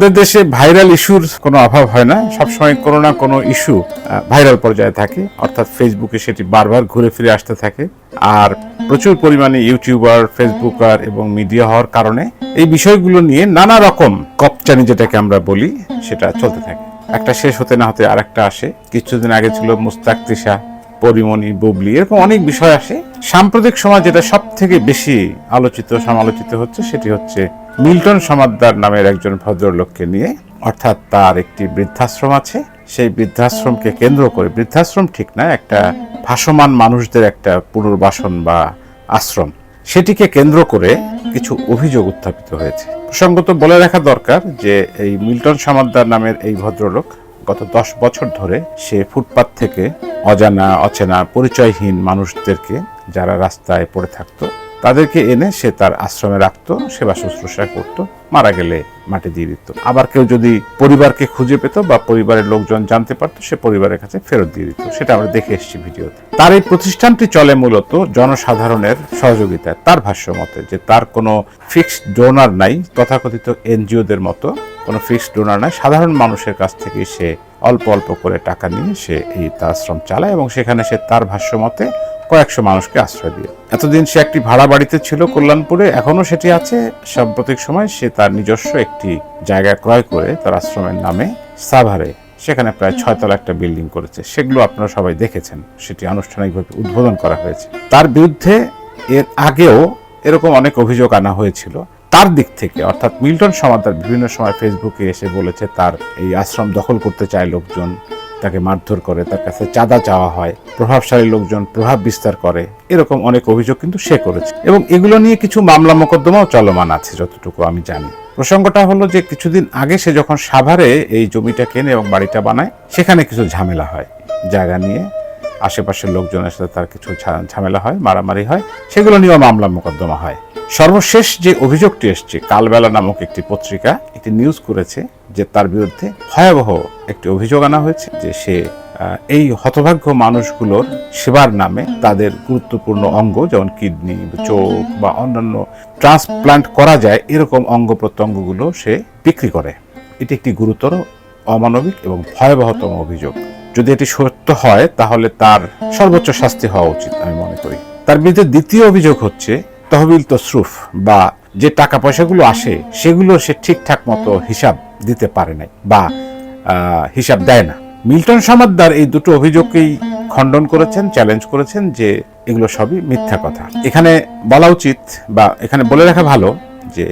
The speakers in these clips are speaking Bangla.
আমাদের দেশে ভাইরাল ইস্যুর কোনো অভাব হয় না। সবসময় কোনো না কোনো ইস্যু ভাইরাল পর্যায়ে থাকে। অর্থাৎ ফেসবুকে সেটি বারবার ঘুরে ফিরে আসতে থাকে। আর প্রচুর পরিমাণে ইউটিউবার ফেসবুকার এবং মিডিয়া হওয়ার কারণে এই বিষয়গুলো নিয়ে নানা রকম কপচানি যেটাকে আমরা বলি, সেটা চলতে থাকে। একটা শেষ হতে না হতে আরেকটা আসে। কিছুদিন আগে ছিল মুস্তাক তিশা, পরিমণি, বুবলি, এরকম অনেক বিষয় আসে। সাম্প্রতিক সময় যেটা সব থেকে বেশি আলোচিত, সমালোচিত হচ্ছে, সেটি হচ্ছে মিল্টন সমাদ্দার নামের একজন ভদ্রলোককে নিয়ে, অর্থাৎ তার একটি বৃদ্ধাশ্রম আছে, সেই বৃদ্ধাশ্রমকে কেন্দ্র করে, বৃদ্ধাশ্রম ঠিক না, একটা ভাসমান মানুষদের একটা পুনর্বাসন বা আশ্রম, সেটিকে কেন্দ্র করে কিছু অভিযোগ উত্থাপিত হয়েছে। প্রসঙ্গত বলে রাখা দরকার যে, এই মিল্টন সমাদ্দার নামের এই ভদ্রলোক গত দশ বছর ধরে সে ফুটপাত থেকে অজানা, অচেনা, পরিচয়হীন মানুষদেরকে, যারা রাস্তায় পড়ে থাকতো তাদেরকে এনে সে তার আশ্রমে রাখতো, সেবা শুশ্রূষা করত, মারা গেলে মাটি দিয়ে দিত। আবার কেউ যদি পরিবারকে খুঁজে পেত বা পরিবারের লোকজন জানতে পারতো, সে পরিবারের কাছে ফেরত দিয়ে দিত। সেটা আমরা দেখে এসেছি ভিডিওতে। তার এই প্রতিষ্ঠানটি চলে মূলত জনসাধারণের সহযোগিতায়। তার ভাষ্য মতে যে তার কোনো ফিক্সড ডোনার নাই, তথাকথিত এনজিওদের মতো কোনো ফিক্সড ডোনার নাই। সাধারণ মানুষের কাছ থেকে সে অল্প অল্প করে টাকা নিয়ে সে এই তার আশ্রম চালায় এবং সেখানে সে তার ভাষ্য মতে কয়েকশো মানুষকে আশ্রয় দিয়ে। এতদিন সে একটি ভাড়া বাড়িতে ছিল কল্যাণপুরে এখনও সেটি আছে। সাম্প্রতিক সময় সে তার নিজস্ব একটি জায়গা ক্রয় করে তার আশ্রমের নামে সাভারে, সেখানে প্রায় ছয়তলা একটা বিল্ডিং করেছে। সেগুলো আপনারা সবাই দেখেছেন। সেটি আনুষ্ঠানিকভাবে উদ্বোধন করা হয়েছে। তার বিরুদ্ধে এর আগেও এরকম অনেক অভিযোগ আনা হয়েছিল। তার দিক থেকে, অর্থাৎ মিল্টন সমাদার বিভিন্ন সময় ফেসবুকে এসে বলেছে তার এই আশ্রম দখল করতে চায় লোকজন, তাকে মারধর করে, তার কাছে চাঁদা চাওয়া হয়, প্রভাবশালী লোকজন, প্রভাব বিস্তার করে, এরকম অনেক অভিযোগ কিন্তু সে করেছে। এবং এগুলো নিয়ে কিছু মামলা মোকদ্দমাও চলমান আছে, যতটুকু আমি জানি। প্রসঙ্গটা হলো যে কিছুদিন আগে সে যখন সাভারে এই জমিটা কেনে এবং বাড়িটা বানায়, সেখানে কিছু ঝামেলা হয়। জায়গা নিয়ে আশেপাশের লোকজনের সাথে তার কিছু ঝামেলা হয়, মারামারি হয়, সেগুলো নিয়েও মামলা মোকদ্দমা হয়। সর্বশেষ যে অভিযোগটি এসছে, কালবেলা নামক একটি পত্রিকা একটি নিউজ করেছে যে তার বিরুদ্ধে ভয়াবহ একটি অভিযোগ আনা হয়েছে যে সে এই হতভাগ্য মানুষগুলোর সেবার নামে তাদের গুরুত্বপূর্ণ অঙ্গ যেমন কিডনি, চোখ বা অন্যান্য ট্রান্সপ্লান্ট করা যায়, এরকম অঙ্গ প্রত্যঙ্গগুলো সে বিক্রি করে। এটি একটি গুরুতর, অমানবিক এবং ভয়াবহতম অভিযোগ। যদি এটি সত্য হয়, তাহলে তার সর্বোচ্চ শাস্তি হওয়া উচিত, আমি মনে করি। তার বিরুদ্ধে দ্বিতীয় অভিযোগ হচ্ছে তহবিল তসরুফ বা যে টাকা পয়সাগুলো আসে, সেগুলো সে ঠিকঠাক মতো হিসাব দিতে পারে নাই বা হিসাব দেয় না। মিল্টন সমাদ্দার এই দুটো অভিযোগকেই খণ্ডন করেছেন, চ্যালেঞ্জ করেছেন যে এগুলো সবই মিথ্যা কথা। এখানে বলা উচিত বা এখানে বলে রাখা ভালো যে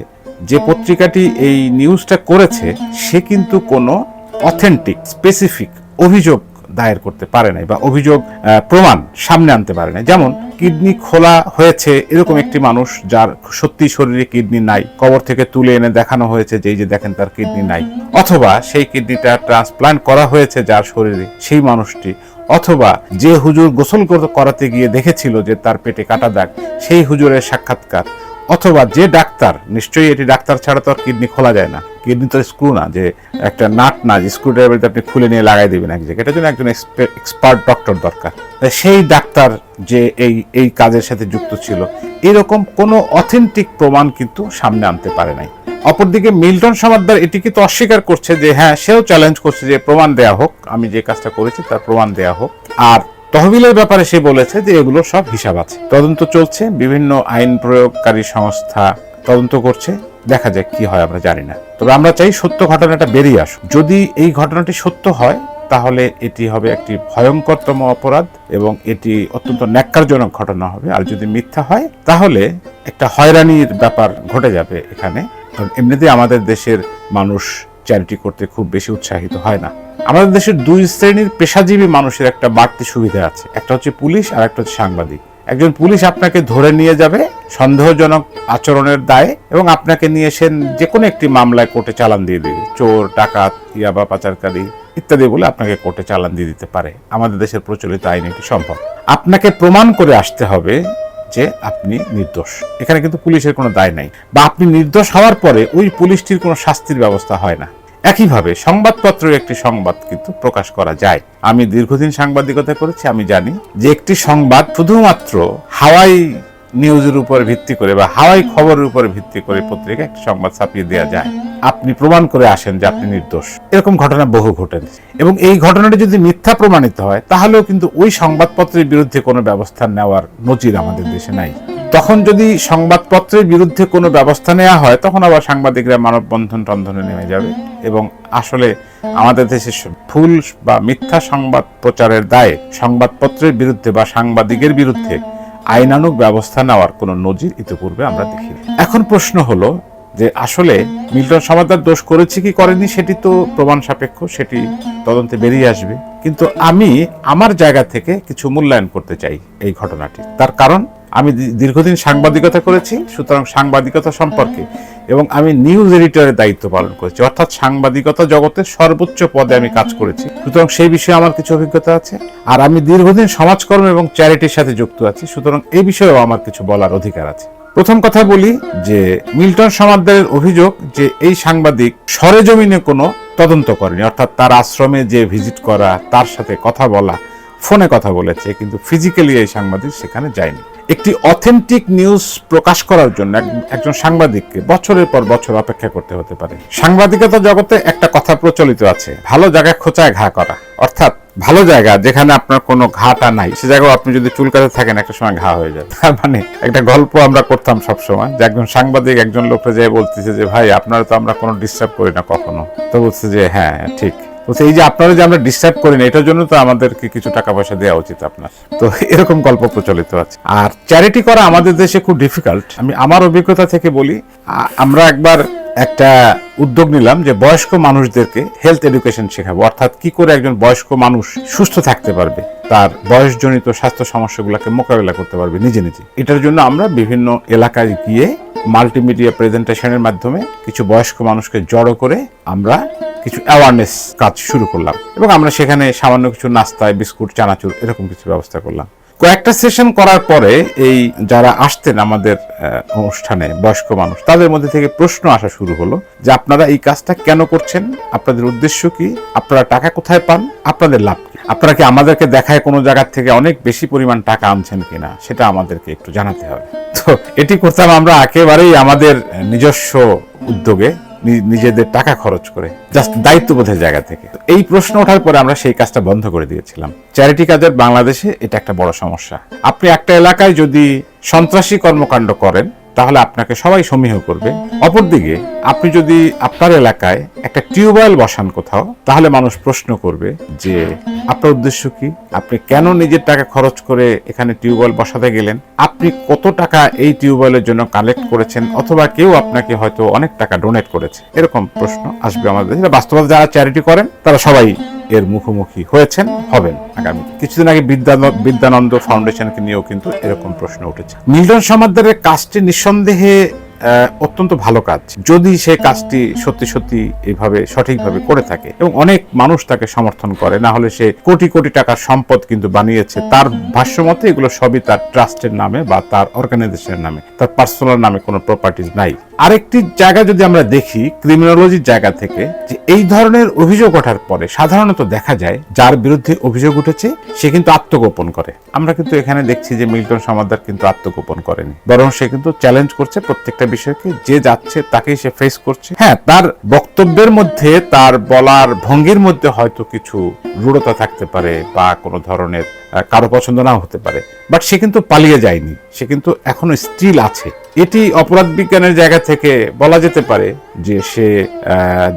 যে পত্রিকাটি এই নিউজটা করেছে, সে কিন্তু কোনো অথেন্টিক স্পেসিফিক অভিযোগ দায়ের করতে পারে নাই বা অভিযোগ প্রমাণ সামনে আনতে পারে নাই। যেমন, কিডনি খোলা হয়েছে এরকম একটি মানুষ যার সত্যি শরীরে কিডনি নাই, কবর থেকে তুলে এনে দেখানো হয়েছে যে যে দেখেন তার কিডনি নাই। অথবা সেই কিডনিটা ট্রান্সপ্লান্ট করা হয়েছে যার শরীরে সেই মানুষটি। অথবা যে হুজুর গোসল করাতে গিয়ে দেখেছিল যে তার পেটে কাটা দাগ, সেই হুজুরের সাক্ষাৎকার। অথবা যে ডাক্তার, নিশ্চয়ই এটি ডাক্তার ছাড়া তো আর কিডনি খোলা যায় না। কিডনি তো স্ক্রু না, যে একটা নাট না, যে স্ক্রু ড্রাইভার আপনি খুলে নিয়ে লাগাই দিবেন এক জায়গায়। এটার জন্য একজন এক্সপার্ট ডক্টর দরকার। সেই ডাক্তার যে এই এই কাজের সাথে যুক্ত ছিল, এরকম কোনো অথেন্টিক প্রমাণ কিন্তু সামনে আনতে পারে নাই। অপরদিকে মিল্টন সমাদ্দার এটিকে তো অস্বীকার করছে যে হ্যাঁ সেও চ্যালেঞ্জ করছে যে, প্রমাণ দেয়া হোক, আমি যে কাজটা করেছি তার প্রমাণ দেয়া হোক। আর তহবিলের ব্যাপারে সে বলেছে যে এগুলো সব হিসাব আছে। তদন্ত চলছে, বিভিন্ন আইন প্রয়োগকারী সংস্থা তদন্ত করছে। দেখা যাক কি হয়, আমরা জানি না। তবে আমরা চাই সত্য ঘটনাটা বেরিয়ে আসুক। যদি এই ঘটনাটি সত্য হয়, তাহলে এটি হবে একটি ভয়ঙ্করতম অপরাধ এবং এটি অত্যন্ত ন্যাক্কারজনক ঘটনা হবে। আর যদি মিথ্যা হয়, তাহলে একটা হয়রানির ব্যাপার ঘটে যাবে এখানে। কারণ এমনিতেই আমাদের দেশের মানুষ চ্যারিটি করতে খুব বেশি উৎসাহিত হয় না। আমাদের দেশের দুই শ্রেণির পেশাজীবী মানুষের একটা বাড়তি সুবিধা আছে। একটা হচ্ছে পুলিশ আর একটা হচ্ছে সাংবাদিক। একজন পুলিশ আপনাকে ধরে নিয়ে যাবে সন্দেহজনক আচরণের দায়ে এবং আপনাকে নিয়ে এসে যে কোনো একটি মামলায় কোর্টে চালান দিয়ে দেবে। চোর, ডাকাত, ইয়াবা, পাচারকারী ইত্যাদি বলে আপনাকে কোর্টে চালান দিয়ে দিতে পারে। আমাদের দেশের প্রচলিত আইন এটি সম্ভব আপনাকে প্রমাণ করে আসতে হবে যে আপনি নির্দোষ। এখানে কিন্তু পুলিশের কোনো দায় নাই। বা আপনি নির্দোষ হওয়ার পরে ওই পুলিশটির কোনো শাস্তির ব্যবস্থা হয় না। একইভাবে সংবাদপত্রের একটি সংবাদ কিন্তু প্রকাশ করা যায়। আমি দীর্ঘদিন সাংবাদিকতা করেছি, আমি জানি যে একটি সংবাদ শুধুমাত্র হাওয়াই নিউজের উপর ভিত্তি করে বা হাওয়াই খবরের উপর ভিত্তি করে পত্রিকা একটা সংবাদ ছাপিয়ে দেওয়া যায়। আপনি প্রমাণ করে আসেন যে আপনি নির্দোষ। এরকম ঘটনা বহু ঘটেছে। এবং এই ঘটনাটি যদি মিথ্যা প্রমাণিত হয়, তাহলেও কিন্তু ওই সংবাদপত্রের বিরুদ্ধে কোনো ব্যবস্থা নেওয়ার নজির আমাদের দেশে নাই। তখন যদি সংবাদপত্রের বিরুদ্ধে কোনো ব্যবস্থা নেওয়া হয়, তখন আবার সাংবাদিকরা মানববন্ধন টন্ধনে নেমে যাবে। এবং আসলে আমাদের দেশে ভুল বা মিথ্যা সংবাদ প্রচারের দায়ে সংবাদপত্রের বিরুদ্ধে বা সাংবাদিকের বিরুদ্ধে আইনানুগ ব্যবস্থা নেওয়ার কোনো নজির ইতিপূর্বে আমরা দেখি এখন প্রশ্ন হলো যে, আসলে মিল্টন সমাদার দোষ করেছে কি করেনি? সেটি তো প্রমাণ সাপেক্ষ, সেটি তদন্তে বেরিয়ে আসবে। কিন্তু আমি আমার জায়গা থেকে কিছু মূল্যায়ন করতে চাই এই ঘটনাটি। তার কারণ আমি দীর্ঘদিন সাংবাদিকতা করেছি, সুতরাং সাংবাদিকতা সম্পর্কে এবং আমি নিউজ এডিটরের দায়িত্ব পালন করেছি। অর্থাৎ সাংবাদিকতা জগতের সর্বোচ্চ পদে আমি কাজ করেছি। সুতরাং সেই বিষয়ে আমার কিছু অভিজ্ঞতা আছে। আর আমি দীর্ঘদিন সমাজকর্ম এবং চ্যারিটির সাথে যুক্ত আছি, সুতরাং এই বিষয়েও আমার কিছু বলার অধিকার আছে। প্রথম কথা বলি যে, মিল্টন সমাদ্দারের অভিযোগ যে, এই সাংবাদিক সরেজমিনে কোনো তদন্ত করেনি। অর্থাৎ তার আশ্রমে যে ভিজিট করা, তার সাথে কথা বলা, ফোনে কথা বলেছে, কিন্তু ফিজিক্যালি এই সাংবাদিক সেখানে যায়নি। একটি অথেন্টিক নিউজ প্রকাশ করার জন্য এক- একজন সাংবাদিককে বছরের পর বছর অপেক্ষা করতে হতে পারে। সাংবাদিকতা জগতে একটা কথা প্রচলিত আছে ভালো জায়গায় খোঁচায় ঘা করা। অর্থাৎ ভালো জায়গা যেখানে আপনার কোনো ঘাটা নাই সে জায়গায় আপনি যদি চুলকাতে থাকেন একটা সময় ঘা হয়ে যায় তার মানে একটা গল্প আমরা করতাম সব সময় যে একজন সাংবাদিক একজন লোককে যেয়ে বলতেছে যে ভাই আপনারা তো আমরা কোনো ডিস্টার্ব করি না কখনো। তো বলছে যে হ্যাঁ ঠিক। বলছে এই যে আপনারা যে আমরা ডিস্টার্ব করি না, এটার জন্য তো আমাদেরকে কিছু টাকা পয়সা দেওয়া উচিত আপনার। তো এরকম গল্প প্রচলিত আছে। আর চ্যারিটি করা আমাদের দেশে খুব ডিফিকাল্ট আমি আমার অভিজ্ঞতা থেকে বলি আমরা একবার একটা উদ্যোগ নিলাম যে বয়স্ক মানুষদেরকে হেলথ এডুকেশন শেখাবো। অর্থাৎ কি করে একজন বয়স্ক মানুষ সুস্থ থাকতে পারবে, তার বয়সজনিত স্বাস্থ্য সমস্যাগুলোকে মোকাবেলা করতে পারবে নিজে নিজে। এটার জন্য আমরা বিভিন্ন এলাকায় গিয়ে মাল্টিমিডিয়া প্রেজেন্টেশনের মাধ্যমে কিছু বয়স্ক মানুষকে জড়ো করে আমরা কিছু অ্যাওয়ারনেস কাজ শুরু করলাম এবং আমরা সেখানে সামান্য কিছু নাস্তায় বিস্কুট, চানাচুর এরকম কিছু ব্যবস্থা করলাম। কয়েকটা সেশন করার পরে এই যারা আসতেন আমাদের অনুষ্ঠানে বয়স্ক মানুষ, তাদের মধ্যে থেকে প্রশ্ন আসা শুরু হলো যে আপনারা এই কাজটা কেন করছেন? আপনাদের উদ্দেশ্য কি? আপনারা টাকা কোথায় পান? আপনাদের লাভ আপনারা কি আমাদেরকে দেখায় কোনো জায়গার থেকে অনেক বেশি পরিমাণ টাকা আনছেন কিনা, সেটা আমাদেরকে একটু জানাতে হবে। তো এটি করতাম আমরা একেবারেই আমাদের নিজস্ব উদ্যোগে নিজেদের টাকা খরচ করে জাস্ট দায়িত্ববোধের জায়গা থেকে। এই প্রশ্ন ওঠার পরে আমরা সেই কাজটা বন্ধ করে দিয়েছিলাম। চ্যারিটি কাজের বাংলাদেশে এটা একটা বড় সমস্যা। আপনি একটা এলাকায় যদি সন্ত্রাসী কর্মকাণ্ড করেন তাহলে আপনাকে সবাই সমীহ করবে। অপরদিকে, আপনি যদি আপনার এলাকায় একটা টিউবওয়েল বসান কোথাও, তাহলে মানুষ প্রশ্ন করবে যে, আপনার উদ্দেশ্য কি? আপনি কেন নিজের টাকা খরচ করে এখানে টিউবওয়েল বসাতে গেলেন? আপনি কত টাকা এই টিউবওয়েলের জন্য কালেক্ট করেছেন? অথবা কেউ আপনাকে হয়তো অনেক টাকা ডোনেট করেছে? এরকম প্রশ্ন আসবে আমাদের। বাস্তবতা যারা চ্যারিটি করেন, তারা সবাই এর মুখোমুখি হয়েছেন, হবেন। আগামী কিছুদিন আগে বিদ্যান- বিদ্যানন্দ ফাউন্ডেশনকে নিয়েও কিন্তু এরকম প্রশ্ন উঠেছে। মিল্টন সমাদ্দারের কাজটি নিঃসন্দেহে অত্যন্ত ভালো কাজ। যদি সে কাজটি সত্যি সত্যি এইভাবে সঠিকভাবে করে থাকে এবং অনেক মানুষ তাকে সমর্থন করে, না হলে সে কোটি কোটি টাকার সম্পদ কিন্তু বানিয়েছে, তার ভাষ্যমতে এগুলো সবই তার ট্রাস্টের নামে বা তার অর্গানাইজেশনের নামে, তার পার্সোনাল নামে কোনো প্রপার্টিজ নাই। আরেকটি জায়গা যদি আমরা দেখি ক্রিমিনোলজির জায়গা থেকে, যে এই ধরনের অভিযোগ ওঠার পরে সাধারণত দেখা যায় যার বিরুদ্ধে অভিযোগ উঠেছে, সে কিন্তু আত্মগোপন করে। আমরা কিন্তু এখানে দেখছি যে মিল্টন সমাদার কিন্তু আত্মগোপন করেনি, বরং সে কিন্তু চ্যালেঞ্জ করছে প্রত্যেকটা বিষয়কে যে যাচ্ছে তাকেই সে ফেস করছে। হ্যাঁ তার বক্তব্যের মধ্যে, তার বলার ভঙ্গির মধ্যে হয়তো কিছু রূঢ়তা থাকতে পারে বা কোনো ধরনের কারও পছন্দ নাও হতে পারে। বাট সে কিন্তু পালিয়ে যায়নি। সে কিন্তু এখনও স্টিল আছে। এটি অপরাধ বিজ্ঞানের জায়গা থেকে বলা যেতে পারে যে সে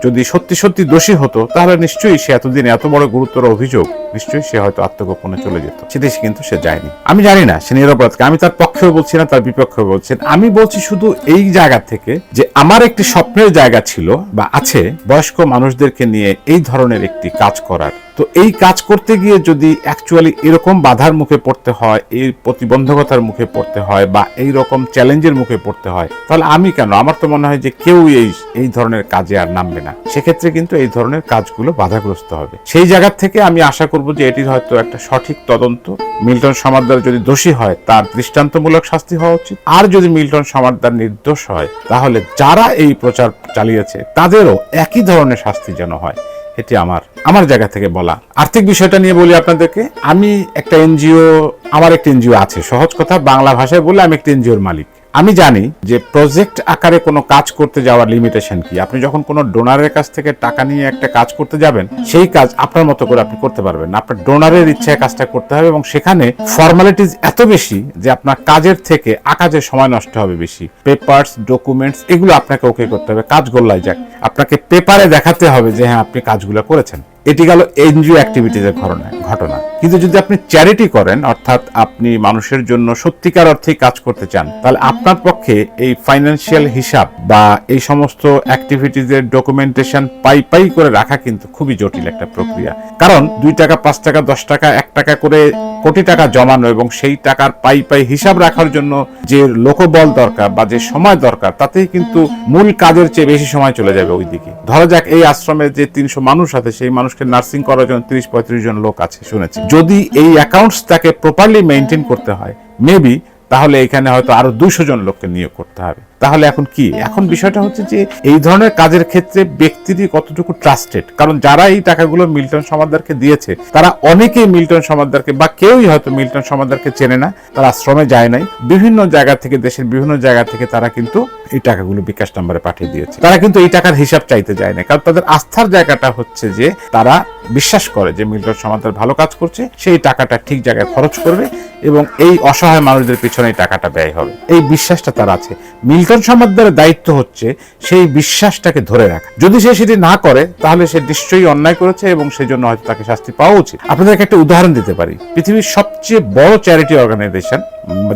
যদি সত্যি সত্যি দোষী হতো, তাহলে নিশ্চয়ই সে এতদিন এত বড় গুরুতর অভিযোগ, নিশ্চয়ই সে হয়তো আত্মগোপনে চলে যেত। সেদেশে কিন্তু সে যায়নি আমি জানি না সে নিরপরাধকে। আমি তার পক্ষেও বলছি না, তার বিপক্ষেও বলছি না। আমি বলছি শুধু এই জায়গা থেকে যে আমার একটি স্বপ্নের জায়গা ছিল বা আছে, বয়স্ক মানুষদেরকে নিয়ে এই ধরনের একটি কাজ করার তো এই কাজ করতে গিয়ে যদি অ্যাকচুয়ালি এরকম বাধার মুখে পড়তে হয়, এই প্রতিবন্ধকতার মুখে পড়তে হয় বা এই রকম চ্যালেঞ্জের মুখে পড়তে হয়, তাহলে আমি কেন? আমার তো মনে হয় যে কেউ এই এই ধরনের কাজে আর নামবে না। সেক্ষেত্রে কিন্তু এই ধরনের কাজগুলো বাধাগ্রস্ত হবে। সেই জায়গা থেকে আমি আশা করব যে এটির হয়তো একটা সঠিক তদন্ত। মিল্টন সমাদ্দার যদি দোষী হয়, তার দৃষ্টান্তমূলক শাস্তি হওয়া উচিত। আর যদি মিল্টন সমাদ্দার নির্দোষ হয়, তাহলে যারা এই প্রচার চালিয়েছে, তাদেরও একই ধরনের শাস্তি যেন হয়। এটি আমার আমার জায়গা থেকে বলা। আর্থিক বিষয়টা নিয়ে বলি আপনাদেরকে। আমি একটা এনজিও, আমার একটা এনজিও আছে। সহজ কথা, বাংলা ভাষায় বলে আমি একটা এনজিওর মালিক। আমি জানি যে প্রজেক্ট আকারে কোনো কাজ করতে যাওয়ার লিমিটেশন কি। আপনি যখন কোনো ডোনারের কাছ থেকে টাকা নিয়ে একটা কাজ করতে যাবেন, সেই কাজ আপনার মতো করে আপনি করতে পারবেন আপনার ডোনারের ইচ্ছায় কাজটা করতে হবে এবং সেখানে ফর্মালিটিস এত বেশি যে আপনার কাজের থেকে আকাজে সময় নষ্ট হবে বেশি। পেপারস ডকুমেন্টস এগুলো আপনাকে ওকে করতে হবে। কাজ গোল্লায় যাক। আপনাকে পেপারে দেখাতে হবে যে হ্যাঁ আপনি কাজগুলো করেছেন। এটি গেল এনজিও অ্যাক্টিভিটিজের ঘটনা ঘটনা। কিন্তু যদি আপনি চ্যারিটি করেন, অর্থাৎ আপনি মানুষের জন্য সত্যিকার অর্থে কাজ করতে চান, তাহলে আপনার পক্ষে এই ফাইন্যান্সিয়াল হিসাব বা এই সমস্ত অ্যাক্টিভিটিজের ডকুমেন্টেশন পাই পাই করে রাখা কিন্তু খুবই জটিল একটা প্রক্রিয়া। কারণ দুই টাকা, পাঁচ টাকা, দশ টাকা, এক টাকা করে কোটি টাকা জমানো এবং সেই টাকার পাই পাই হিসাব রাখার জন্য যে লোকবল দরকার বা যে সময় দরকার, তাতেই কিন্তু মূল কাজের চেয়ে বেশি সময় চলে যাবে ওইদিকে। ধরা যাক এই আশ্রমে যে তিনশো মানুষ আছে, সেই মানুষকে নার্সিং করার জন্য তিরিশ, পঁয়ত্রিশ জন লোক আছে, শুনেছি। যদি এই অ্যাকাউন্টস তাকে প্রপারলি মেনটেন করতে হয় মেবি তাহলে এখানে হয়তো আরও দুশো জন লোককে নিয়োগ করতে হবে। তাহলে এখন কি? এখন বিষয়টা হচ্ছে যে এই ধরনের কাজের ক্ষেত্রে ব্যক্তিটি কতটুকু ট্রাস্টেড কারণ যারা এই টাকাগুলো মিল্টন সমাদারকে দিয়েছে তারা অনেকেই মিল্টন সমাদারকে বা কেউই হয়তো মিল্টন সমাদারকে চেনে না তারা আশ্রমে যায় নাই। বিভিন্ন জায়গা থেকে দেশের বিভিন্ন জায়গা থেকে তারা কিন্তু এই টাকাগুলো বিকাশ নাম্বারে পাঠিয়ে দিয়েছে। তারা কিন্তু এই টাকার হিসাব চাইতে যায় না কারণ তাদের আস্থার জায়গাটা হচ্ছে যে তারা বিশ্বাস করে যে মিল্টন সমাদার ভালো কাজ করছে সেই টাকাটা ঠিক জায়গায় খরচ করবে এবং এই অসহায় মানুষদের পিছনে এই টাকাটা ব্যয় হবে। এই বিশ্বাসটা তার আছে। মিল্টন সমাদারের দায়িত্ব হচ্ছে সেই বিশ্বাসটাকে ধরে রাখা। যদি সে সেটি না করে, তাহলে সে নিশ্চয়ই অন্যায় করেছে এবং সেই জন্য হয়তো তাকে শাস্তি পাওয়া উচিত। আপনাদেরকে একটা উদাহরণ দিতে পারি। পৃথিবীর সবচেয়ে বড় চ্যারিটি অর্গানাইজেশন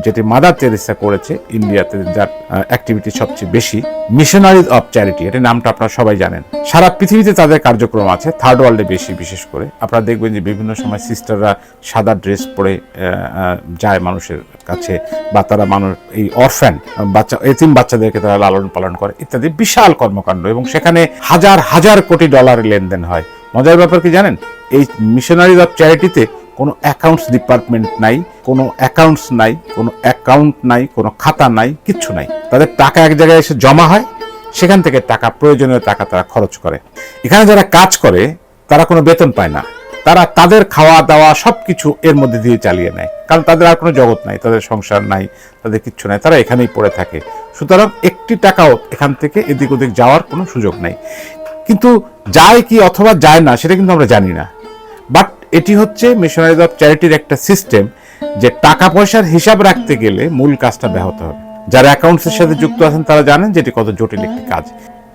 যেটি মাদার তেরেসা করেছে ইন্ডিয়াতে যার অ্যাক্টিভিটি সবচেয়ে বেশি মিশনারিজ অফ চ্যারিটি এটি নামটা আপনারা সবাই জানেন। সারা পৃথিবীতে তাদের কার্যক্রম আছে থার্ড ওয়ার্ল্ডে বেশি, বিশেষ করে। আপনারা দেখবেন যে বিভিন্ন সময় সিস্টাররা সাদা ড্রেস পরে যায় মানুষের কাছে, বা তারা মানুষ, এই অরফ্যান বাচ্চা, এতিম বাচ্চাদেরকে তারা লালন পালন করে, ইত্যাদি। বিশাল কর্মকাণ্ড এবং সেখানে হাজার হাজার কোটি ডলারের লেনদেন হয়। মজার ব্যাপার কি জানেন? এই মিশনারিজ অফ চ্যারিটিতে কোনো অ্যাকাউন্টস ডিপার্টমেন্ট নাই, কোনো অ্যাকাউন্টস নাই, কোনো অ্যাকাউন্ট নাই, কোনো খাতা নাই, কিচ্ছু নাই। তাদের টাকা এক জায়গায় এসে জমা হয়, সেখান থেকে টাকা, প্রয়োজনীয় টাকা তারা খরচ করে। এখানে যারা কাজ করে, তারা কোনো বেতন পায় না। তারা তাদের খাওয়া দাওয়া সবকিছু এর মধ্যে দিয়ে চালিয়ে নেয়। কারণ তাদের আর কোনো জগৎ নাই, তাদের সংসার নাই, তাদের কিচ্ছু নাই, তারা এখানেই পড়ে থাকে। সুতরাং একটি টাকাও এখান থেকে এদিক ওদিক যাওয়ার কোনো সুযোগ নাই। কিন্তু যায় কি অথবা যায় না, সেটা কিন্তু আমরা জানি না। বাট এটি হচ্ছে মিশনারিজ অফ চ্যারিটির একটা সিস্টেম যে টাকা পয়সার হিসাব রাখতে গেলে মূল কাজটা ব্যাহত হবে। যারা অ্যাকাউন্টসের সাথে যুক্ত আছেন তারা জানেন যে এটি কত জটিল একটি কাজ।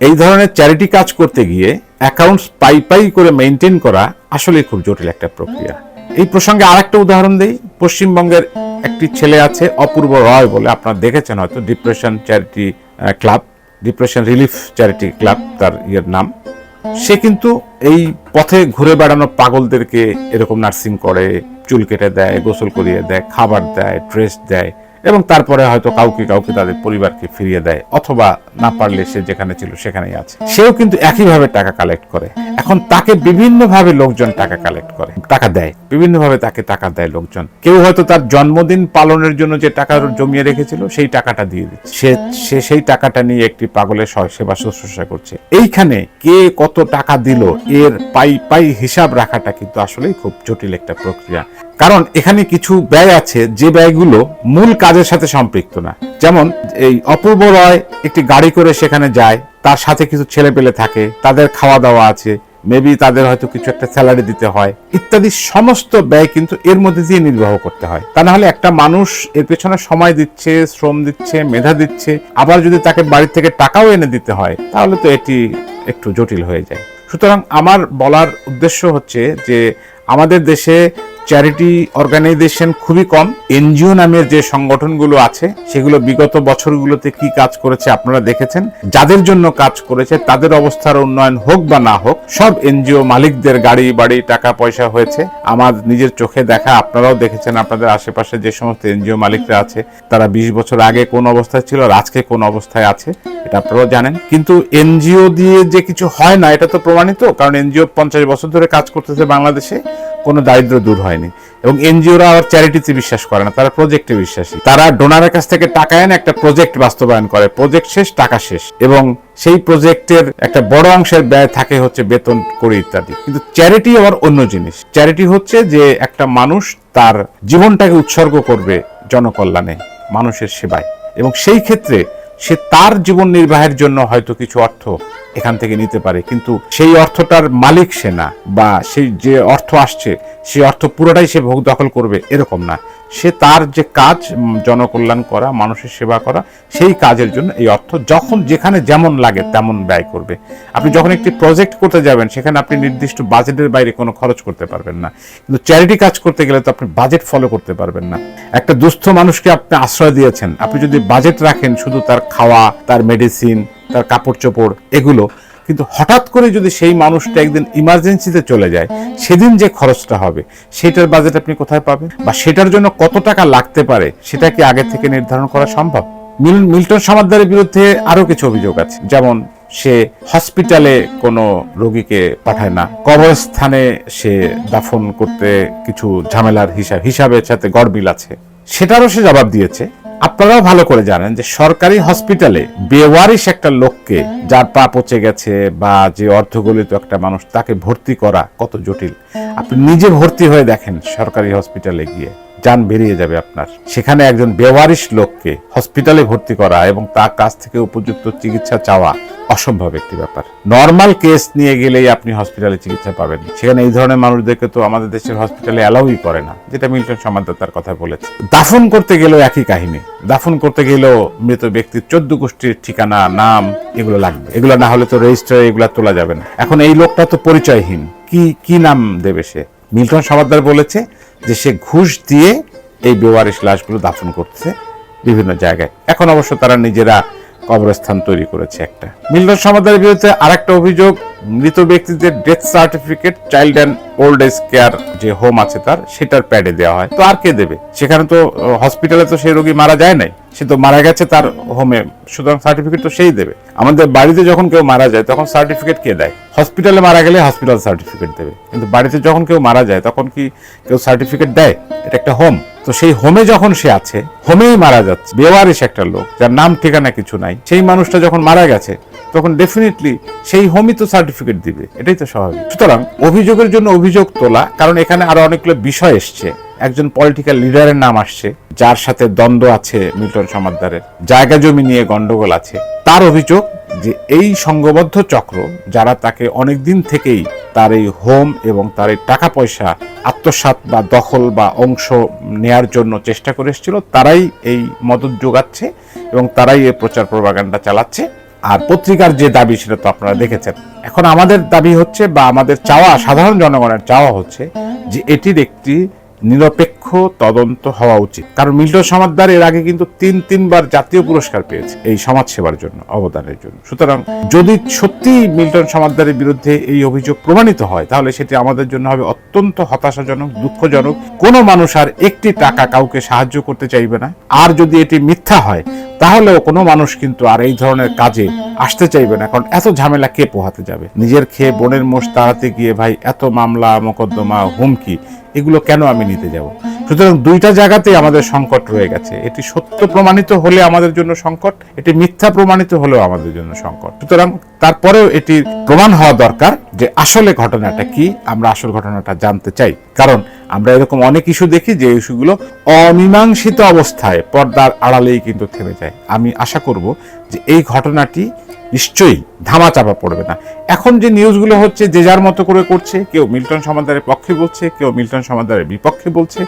এই ধরনের চ্যারিটি কাজ করতে গিয়ে অ্যাকাউন্টস পাই পাই করে মেনটেন করা আসলে খুব জটিল একটা প্রক্রিয়া। এই প্রসঙ্গে আরেকটা উদাহরণ দেই। পশ্চিমবঙ্গের একটি ছেলে আছে, অপূর্ব রয় বলে আপনারা দেখেছেন হয়তো depression charity club depression relief charity club তার ইয়ের নাম। সে কিন্তু এই পথে ঘুরে বেড়ানো পাগলদেরকে এরকম নার্সিং করে, চুল কেটে দেয়, গোসল করিয়ে দেয়, খাবার দেয় ড্রেস দেয় এবং তারপরে হয়তো কাউকে কাউকে তাদের পরিবারকে ফিরিয়ে দেয় অথবা না পারলে সে যেখানে ছিল সেখানেই আছে। সেও কিন্তু একইভাবে টাকা কালেক্ট করে। এখন তাকে বিভিন্নভাবে লোকজন টাকা কালেক্ট করে টাকা দেয়। বিভিন্নভাবে তাকে টাকা দেয় লোকজন। কেউ হয়তো তার জন্মদিন পালনের জন্য যে টাকা জমিয়ে রেখেছিল সেই টাকাটা দিয়ে দিচ্ছে। সে সে সেই টাকাটা নিয়ে একটি পাগলের স- সেবা শুশ্রূষা করছে। এইখানে কে কত টাকা দিল এর পাই পাই হিসাব রাখাটা কিন্তু আসলেই খুব জটিল একটা প্রক্রিয়া। কারণ এখানে কিছু ব্যয় আছে, যে ব্যয়গুলো মূল কাজের সাথে সম্পৃক্ত না। যেমন এই অপূর্ব রয় একটি গাড়ি করে সেখানে যায়, তার সাথে কিছু ছেলে পেলে থাকে, তাদের খাওয়া দাওয়া আছে মেবি তাদের হয়তো কিছু একটা স্যালারি দিতে হয়, ইত্যাদি সমস্ত ব্যয় কিন্তু এর মধ্যে দিয়ে নির্বাহ করতে হয়। তা না হলে একটা মানুষ এর পেছনে সময় দিচ্ছে, শ্রম দিচ্ছে, মেধা দিচ্ছে, আবার যদি তাকে বাড়ি থেকে টাকাও এনে দিতে হয়, তাহলে তো এটি একটু জটিল হয়ে যায়। সুতরাং আমার বলার উদ্দেশ্য হচ্ছে যে আমাদের দেশে চ্যারিটি অর্গানাইজেশন খুবই কম। এনজিও নামের যে সংগঠনগুলো আছে, সেগুলো বিগত বছরগুলোতে কি কাজ করেছে আপনারা দেখেছেন। যাদের জন্য কাজ করেছে, তাদের অবস্থার উন্নয়ন হোক বা না হোক, সব এনজিও মালিকদের গাড়ি, বাড়ি, টাকা, পয়সা হয়েছে। আমার নিজের চোখে দেখা, আপনারাও দেখেছেন আপনাদের আশেপাশে যে সমস্ত এনজিও মালিকরা আছে, তারা বিশ বছর আগে কোন অবস্থায় ছিল, আর আজকে কোন অবস্থায় আছে, এটা আপনারাও জানেন। কিন্তু এনজিও দিয়ে যে কিছু হয় না, এটা তো প্রমাণিত, কারণ এনজিও পঞ্চাশ বছর ধরে কাজ করতেছে বাংলাদেশে। কোনো দারিদ্র দূর হয়নি। এবং এনজিওরা আবার চ্যারিটিতে বিশ্বাস করে না, তারা প্রজেক্টে বিশ্বাসী। তারা ডোনারের কাছ থেকে টাকা এনে একটা প্রজেক্ট বাস্তবায়ন করে। প্রজেক্ট শেষ, টাকা শেষ। এবং সেই প্রজেক্টের একটা বড় অংশের ব্যয় থাকে হচ্ছে বেতন, করে ইত্যাদি। কিন্তু চ্যারিটি আবার অন্য জিনিস। চ্যারিটি হচ্ছে যে একটা মানুষ তার জীবনটাকে উৎসর্গ করবে জনকল্যাণে, মানুষের সেবায়। এবং সেই ক্ষেত্রে সে তার জীবন নির্বাহের জন্য হয়তো কিছু অর্থ এখান থেকে নিতে পারে, কিন্তু সেই অর্থটার মালিক সে না, বা সেই যে অর্থ আসছে, সেই অর্থ পুরোটাই সে ভোগ দখল করবে, এরকম না। সে তার যে কাজ জনকল্যাণ করা, মানুষের সেবা করা, সেই কাজের জন্য এই অর্থ যখন যেখানে যেমন লাগে তেমন ব্যয় করবে। আপনি যখন একটি প্রজেক্ট করতে যাবেন, সেখানে আপনি নির্দিষ্ট বাজেটের বাইরে কোনো খরচ করতে পারবেন না। কিন্তু চ্যারিটি কাজ করতে গেলে তো আপনি বাজেট ফলো করতে পারবেন না। একটা দুস্থ মানুষকে আপনি আশ্রয় দিয়েছেন, আপনি যদি বাজেট রাখেন, শুধু তার খাওয়া, তার মেডিসিন তার কাপড় চোপড় এগুলো কিন্তু হঠাৎ করে যদি সেই মানুষটা একদিন ইমার্জেন্সিতে চলে যায়, সেদিন যে খরচটা হবে, সেটার বাজেট আপনি কোথায় পাবেন? বা সেটার জন্য কত টাকা লাগতে পারে, সেটা কি আগে থেকে নির্ধারণ করা সম্ভব? মিল- মিল্টন সমাদ্দারের বিরুদ্ধে আরও কিছু অভিযোগ আছে। যেমন, সে হসপিটালে কোনো রোগীকে পাঠায় না। কবরস্থানে সে দাফন করতে কিছু ঝামেলার হিসাব হিসাবের সাথে গড়বিল আছে। সেটারও সে জবাব দিয়েছে। আপনারাও ভালো করে জানেন যে সরকারি হসপিটালে বেওয়ারিশ একটা লোককে যার পা পচে গেছে বা যে অর্ধগলিত একটা মানুষ তাকে ভর্তি করা কত জটিল। আপনি নিজে ভর্তি হয়ে দেখেন সরকারি হসপিটালে গিয়ে। যান বেরিয়ে যাবে আপনার। সেখানে একজন বেওয়ারিশ লোককে হসপিটালে ভর্তি করা এবং তার কাছ থেকে উপযুক্ত চিকিৎসা চাওয়া অসম্ভব একটি ব্যাপার। নর্মাল কেস নিয়ে গেলেই আপনি হসপিটালে চিকিৎসা পাবেন। সেখানে এই ধরনের মানুষদেরকে তো আমাদের দেশের হসপিটালে অ্যালাউই করে না, যেটা মিল্টন সমাদ্দার তার কথা বলেছে। দাফন করতে গেলেও একই কাহিনী। দাফন করতে গেলেও মৃত ব্যক্তির চোদ্দ গোষ্ঠীর ঠিকানা, নাম এগুলো লাগবে। এগুলো না হলে তো রেজিস্টারে এগুলো তোলা যাবে না। এখন এই লোকটা তো পরিচয়হীন। কি কি নাম দেবে সে? মিল্টন সাবাদার বলেছে যে সে ঘুষ দিয়ে এই বেওয়ারিশ লাশগুলো দাফন করতেছে বিভিন্ন জায়গায়। এখন অবশ্য তারা নিজেরা কবরস্থান তৈরি করেছে একটা। মিল্টন সমাদারের বিরুদ্ধে আরেকটা অভিযোগ মৃত ব্যক্তিদের death certificate child and old age care যে হোম আছে তার, সেটার প্যাডে দেওয়া হয়। তো আর কে দেবে? সেখানে তো হসপিটালে তো সেই রোগী মারা যায় নাই। সে তো মারা গেছে তার হোমে সুতরাং সার্টিফিকেট তো সেই দেবে। আমাদের বাড়িতে যখন কেউ মারা যায়, তখন সার্টিফিকেট কে দেয়? হসপিটালে মারা গেলে হসপিটাল সার্টিফিকেট দেবে। কিন্তু বাড়িতে যখন কেউ মারা যায়, তখন কি কেউ সার্টিফিকেট দেয়? এটা একটা হোম তো সেই হোমে যখন সে আছে হোমেই মারা যাচ্ছে। বেওয়ারিশ একটা লোক, যার নাম ঠিকানা কিছু নাই। সেই মানুষটা যখন মারা গেছে তখন ডেফিনেটলি সেই হোমই তো সার্টিফিকেট দিবে। এটাই তো স্বাভাবিক। সুতরাং অভিযোগের জন্য অভিযোগ তোলা, কারণ এখানে আরও অনেকগুলো বিষয় এসছে। একজন পলিটিক্যাল লিডারের নাম আসছে, যার সাথে দ্বন্দ্ব আছে মিল্টন সমাদ্দারের। জায়গা জমি নিয়ে গন্ডগোল আছে। তার অভিযোগ যে এই সংঘবদ্ধ চক্র, যারা তাকে অনেক দিন থেকেই তার এই হোম এবং তার এই টাকা পয়সা আত্মসাৎ বা দখল বা অংশ নেয়ার জন্য চেষ্টা করে এসেছিল, তারাই এই মদত যোগাচ্ছে এবং তারাই এই প্রচার প্রবাগান্ডা চালাচ্ছে। আর পত্রিকার যে দাবি সেটা তো আপনারা দেখেছেন। এখন আমাদের দাবি হচ্ছে বা আমাদের চাওয়া, সাধারণ জনগণের চাওয়া হচ্ছে যে এটির একটি নিরপেক্ষ তদন্ত হওয়া উচিত। কারণ মিল্টন সমাদ্দার এর আগে কিন্তু তিন, তিনবার জাতীয় পুরস্কার পেয়েছে এই সমাজ সেবার জন্য, অবদানের জন্য। সুতরাং যদি সত্যি মিল্টন সমাদ্দারের বিরুদ্ধে এই অভিযোগ প্রমাণিত হয়, তাহলে সেটি আমাদের জন্য হবে অত্যন্ত হতাশাজনক, দুঃখজনক। কোনো মানুষ আর একটি টাকা কাউকে সাহায্য করতে চাইবে না। আর যদি এটি মিথ্যা হয়, তাহলেও কোনো মানুষ কিন্তু আর এই ধরনের কাজে আসতে চাইবে না, কারণ এত ঝামেলা কে পোহাতে যাবে? নিজের খেয়ে বোনের মোষ তাড়াতে গিয়ে, ভাই, এত মামলা, মোকদ্দমা, হুমকি, এগুলো কেন আমি নিতে যাব? সুতরাং দুইটা জায়গাতেই আমাদের সংকট রয়ে গেছে। এটি সত্য প্রমাণিত হলে আমাদের জন্য সংকট, এটি মিথ্যা প্রমাণিত হলেও আমাদের জন্য সংকট। সুতরাং তারপরেও এটি প্রমাণ হওয়া দরকার যে আসলে ঘটনাটা কি, আমরা আসল ঘটনাটা জানতে চাই। কারণ আমরা এরকম অনেক ইস্যু দেখি যে ইস্যুগুলো অমীমাংসিত অবস্থায় পর্দার আড়ালেই কিন্তু থেমে যায়। আমি আশা করব যে এই ঘটনাটি নিশ্চয়ই ধামা চাপা পড়বে না। এখন যে নিউজগুলো হচ্ছে, যে যার মতো করে করছে, কেউ মিল্টন সমাদারের পক্ষে বলছে, কেউ মিল্টন সমাদারের বিপক্ষে বলছে,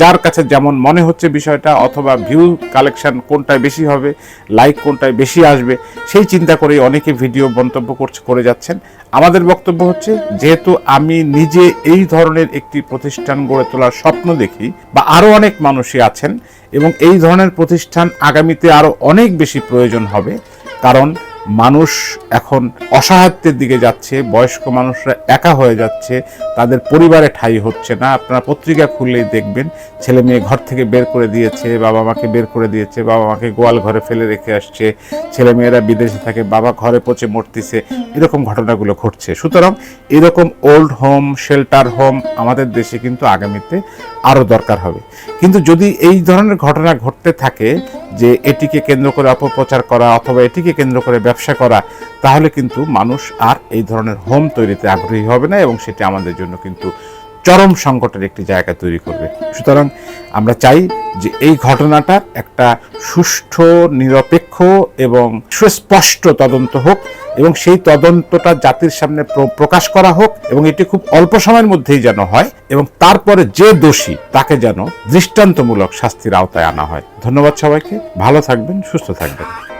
যার কাছে যেমন মনে হচ্ছে বিষয়টা, অথবা ভিউ কালেকশন কোনটায় বেশি হবে লাইক কোনটায় বেশি আসবে, সেই চিন্তা করেই অনেকে ভিডিও মন্তব্য করছে, করে যাচ্ছেন। আমাদের বক্তব্য হচ্ছে, যেহেতু আমি নিজে এই ধরনের একটি প্রতিষ্ঠান গড়ে তোলার স্বপ্ন দেখি, বা আরও অনেক মানুষই আছেন, এবং এই ধরনের প্রতিষ্ঠান আগামীতে আরও অনেক বেশি প্রয়োজন হবে, কারণ মানুষ এখন অসহায়ত্বের দিকে যাচ্ছে, বয়স্ক মানুষরা একা হয়ে যাচ্ছে, তাদের পরিবারে ঠাই হচ্ছে না। আপনারা পত্রিকা খুললেই দেখবেন, ছেলে মেয়ে ঘর থেকে বের করে দিয়েছে, বাবা মাকে বের করে দিয়েছে, বাবা মাকে গোয়াল ঘরে ফেলে রেখে আসছে, ছেলে মেয়েরা বিদেশে থাকে, বাবা ঘরে পচে মরতেছে, এরকম ঘটনাগুলো ঘটছে। সুতরাং এরকম ওল্ড হোম শেল্টার হোম আমাদের দেশে কিন্তু আগামীতে আরও দরকার হবে। কিন্তু যদি এই ধরনের ঘটনা ঘটতে থাকে যে এটিকে কেন্দ্র করে অপপ্রচার করা অথবা এটিকে কেন্দ্র করে ব্যবসা করা, তাহলে কিন্তু মানুষ আর এই ধরনের হোম তৈরিতে আগ্রহী হবে না এবং সেটি আমাদের জন্য কিন্তু চরম সংকটের একটি জায়গা তৈরি করবে। সুতরাং আমরা চাই যে এই ঘটনাটা একটা সুষ্ঠু, নিরপেক্ষ এবং সুস্পষ্ট তদন্ত হোক এবং সেই তদন্তটা জাতির সামনে প্র- প্রকাশ করা হোক এবং এটি খুব অল্প সময়ের মধ্যেই যেন হয় এবং তারপরে যে দোষী তাকে যেন দৃষ্টান্তমূলক শাস্তির আওতায় আনা হয়। ধন্যবাদ সবাইকে। ভালো থাকবেন, সুস্থ থাকবেন।